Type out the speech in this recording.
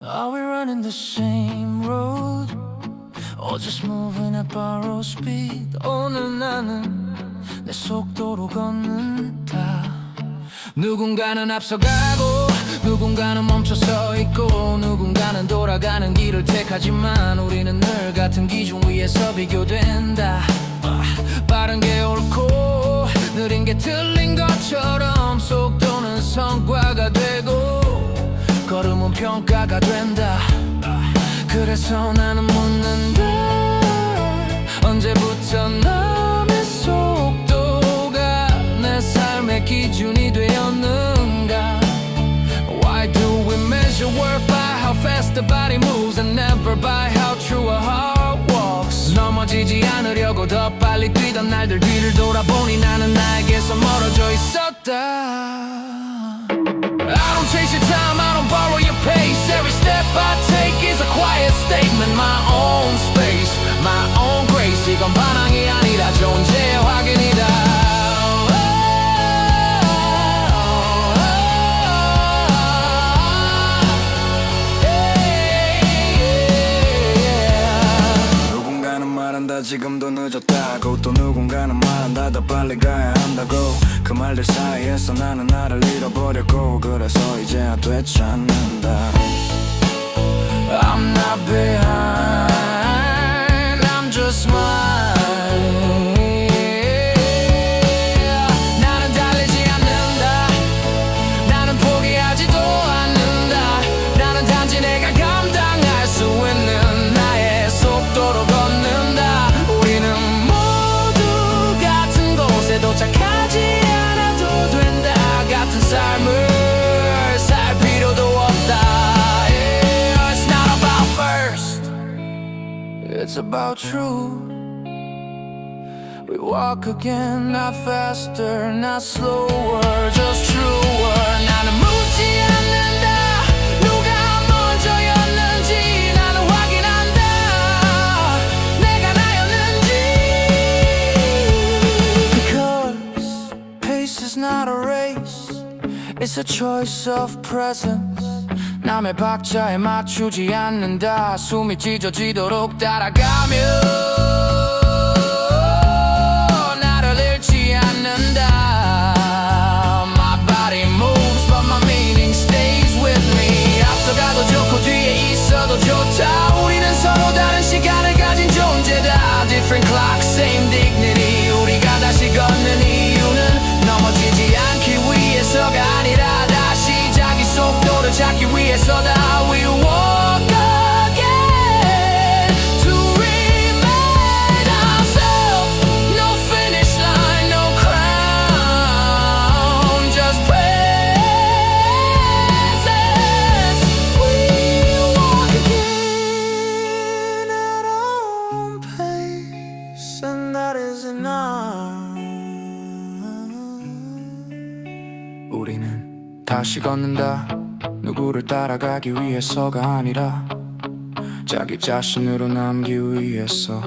Are we running the same road? Or just moving at borrowed speed? 오늘 나는 내 속도로 걷는다. 누군가는 앞서가고, 누군가는 멈춰 서 있고, 누군가는 돌아가는 길을 택하지만 우리는 늘 같은 기준 위에서 비교된다. 아, 빠른 게 옳고, 느린 게 틀린 것처럼 속도는 성과가 되고, 걸음은 평가가 된다 그래서 나는 묻는다 언제부터 남의 속도가 내 삶의 기준이 되었는가 Why do we measure worth by how fast the body moves And never by how true a heart walks 넘어지지 않으려고 더 빨리 뛰던 날들 뒤를 돌아보니 나는 나에게서 멀어져 있었다 I don't chase your time, I don't. Every step I take is a quiet statement. My own space, my own grace. 이건 반항이 아니라 존재의 확인이다. 누군가는 말한다 지금도 늦었다고 또 누군가는 말한다 더 빨리 가야 한다고 그 말들 사이에서 나는 나를 잃어버렸고 그래서 이제야 되지 않는다 I'm not behind, I'm just mine. It's about truth. We walk again, not faster, not slower, just truer. 나는 묻지 않는다. 누가 먼저였는지 나는 확인한다. 내가 나였는지. Because pace is not a race, it's a choice of presence. 남의 박자에 맞추지 않는다. 숨이 찢어지도록 따라가며. 우리는 다시 걷는다. 누구를 따라가기 위해서가 아니라 자기 자신으로 남기 위해서